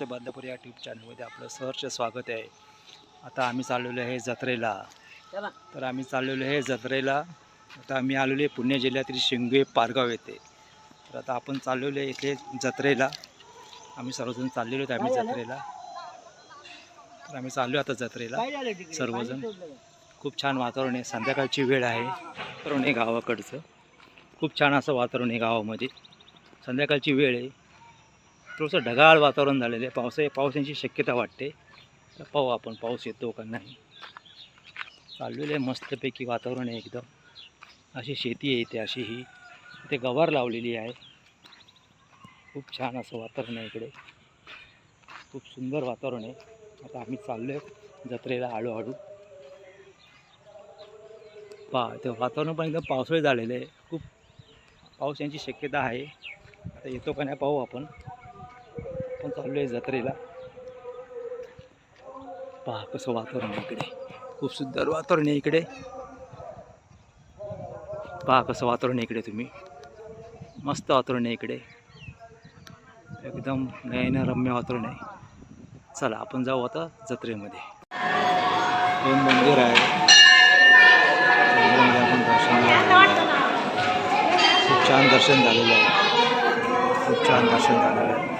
नमस्ते बांधापूर या ट्यूब चॅनलमध्ये आपलं सहर्ष स्वागत आहे. आता आम्ही चाललेलो आहे जत्रेला. तर आम्ही चाललेलो आहे जत्रेला. आता आम्ही आलेलो आहे पुणे जिल्ह्यातील शिंगे पारगाव येथे. तर आता आपण चाललेलो आहे इथे जत्रेला. आम्ही सर्वजण चाललेलो आहेत आम्ही जत्रेला. तर आम्ही चाललो आता जत्रेला. सर्वजण. खूप छान वातावरण आहे. संध्याकाळची वेळ आहे. वातावरण आहे गावाकडचं. खूप छान असं वातावरण आहे गावामध्ये. संध्याकाळची वेळ आहे. थोडंसं ढगाळ वातावरण झालेलं आहे. पावसा पावसाची शक्यता वाटते. तर पाहू आपण पाऊस येतो का नाही. चाललेलं आहे मस्तपैकी वातावरण आहे एकदम. अशी शेती आहे इथे अशी ही. इथे गवार लावलेली आहे. खूप छान असं वातावरण आहे इकडे. खूप सुंदर वातावरण आहे. आता आम्ही चाललो आहे जत्रेला हळूहळू. पा ते वातावरण पण एकदम पावसाळी झालेलं आहे. खूप पाऊस यांची शक्यता आहे. आता येतो का नाही पाहू आपण. चालू आहे जत्रेला. पहा कसं वातावरण इकडे. खूप सुंदर वातावरण आहे इकडे. पहा कसं वातावरण आहे इकडे तुम्ही. मस्त वातावरण आहे इकडे. एकदम नयनरम्य वातावरण आहे. चला आपण जाऊ आता जत्रेमध्ये. दोन मंदिर आहे. आहे. खूप छान दर्शन झालेलं आहे. खूप छान दर्शन झालेलं आहे.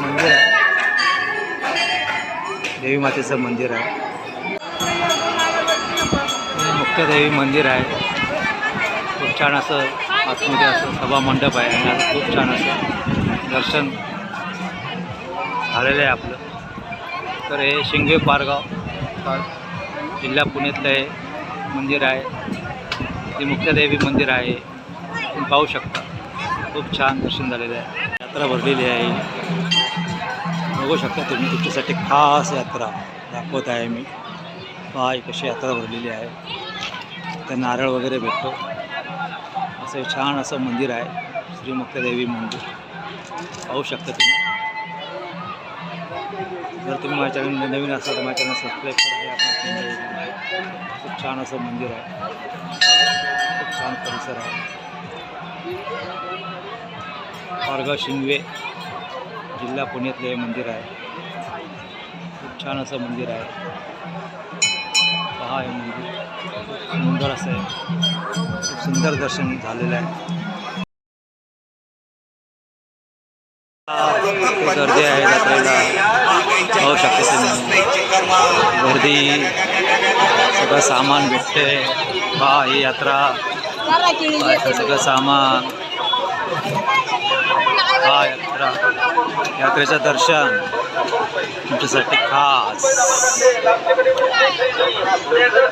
मंदिर आहे. देवी मातेचं मंदिर आहे. हे मंदिर आहे. खूप छान असं आतमध्ये असं सभा मंडप आहे. आणि असं खूप छान असं दर्शन झालेलं आहे आपलं. तर हे शिंगे पारगाव जिल्हा पुण्यातलं हे मंदिर आहे. ते मुख्यदेवी मंदिर आहे. तुम्ही पाहू शकता. खूप छान दर्शन झालेलं आहे. यात्रा भरलेली आहे. बघू शकता तुम्ही तुमच्यासाठी खास यात्रा दाखवत आहे मी. पहा कशी यात्रा भरलेली आहे. त्या नारळ वगैरे भेटतो. असं छान असं मंदिर आहे. श्रीमुक्तदेवी मंदिर. पाहू शकता तुम्ही. जर तुम्ही माझ्या चॅनल नवीन असाल तर माझ्या चॅनल सबस्क्राईब करा. हे खूप छान असं मंदिर आहे. खूप छान परिसर आहे. पारगाव शिंगवे जिल्हा पुण्यातलं हे मंदिर आहे. खूप छान असं मंदिर आहे. पहा हे मंदिर. सुंदर असं आहे. खूप सुंदर दर्शन झालेलं आहे. गर्दी आहे जत्रेला पाहू शकते तुम्ही. गर्दी सगळं सामान भेटते पहा ही यात्रा. सगळं सामान. हा यात्रा. यात्रेचं दर्शन. तुमच्यासाठी खास.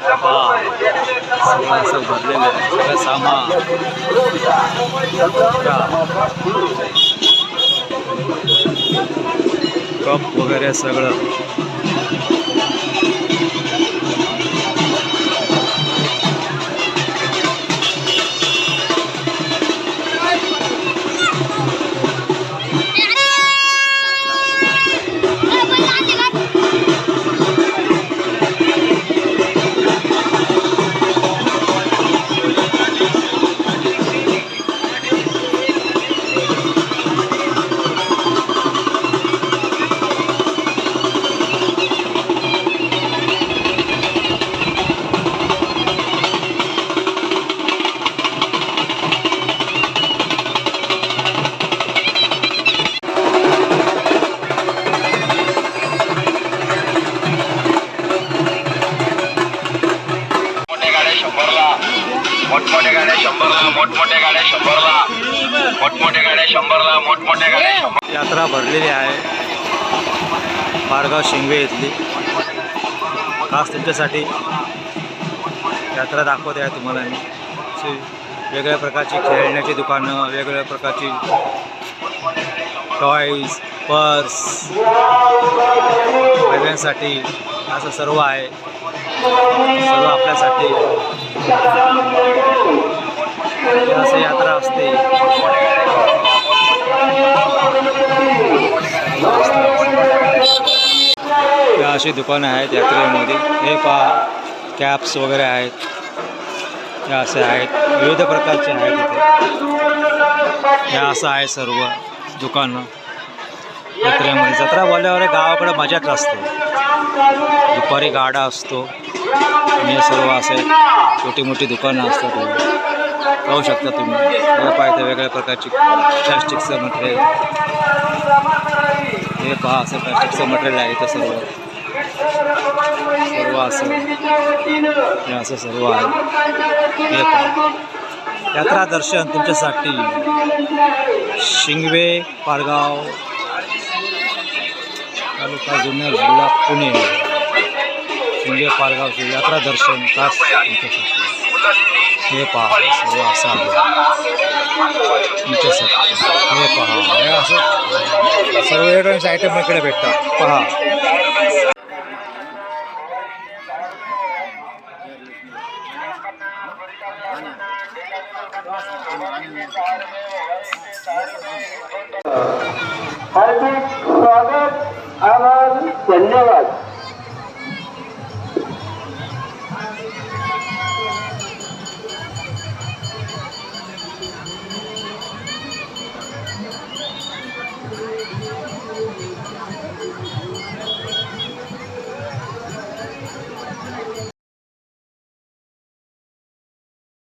हा. सगळं असं भरलेलं आहे. सगळं सामान. कप वगैरे सगळं. मोठमोठ्या गाड्या शंभरला. मोठमोठ्या गाड्या शंभरला मोठमोठ्या गाड्या शंभर. यात्रा भरलेली आहे. पारगाव शिंगवे इथली. खास तुमच्यासाठी यात्रा दाखवते आहे तुम्हाला मी. वेगळ्या प्रकारची खेळण्याची दुकानं वेगवेगळ्या प्रकारची टॉईज पर्स महिलांसाठी असं सर्व आहे. सर्व आपल्यासाठी. असं यात्रा असते. अशी दुकानं आहेत यात्रेमध्ये. हे पहा कॅप्स वगैरे आहेत. या असे आहेत. विविध प्रकारचे आहेत इथे. हे असं आहे सर्व दुकानं. जत्रेमध्ये जत्रा बोलल्यावर गावाकडे मजाच असते. दुपारी गाडा असतो. आणि सर्व असे छोटी मोठी दुकानं असतात. पाहू शकता तुम्ही. हे पाहिजे वेगळ्या प्रकारची प्लॅस्टिकचं मटेरियल हे पहा असं प्लॅस्टिकचं मटेरियल आहे इथं सर्व. सर्व असं. हे असं सर्व आहे. हे पहा. यात्रा दर्शन तुमच्यासाठी. शिंगवे पारगाव तालुका जुन्नर जिल्हा पुणे. शिंगवे पारगावचे यात्रा दर्शन तास तुमच्यासाठी. हे पहा सर्व असं आहे तुमच्यासाठी हे. पहा हे असं सर्व इलेक्ट्रॉनिक्स आयटम इकडे भेटतात. पहा. हार्दिक स्वागत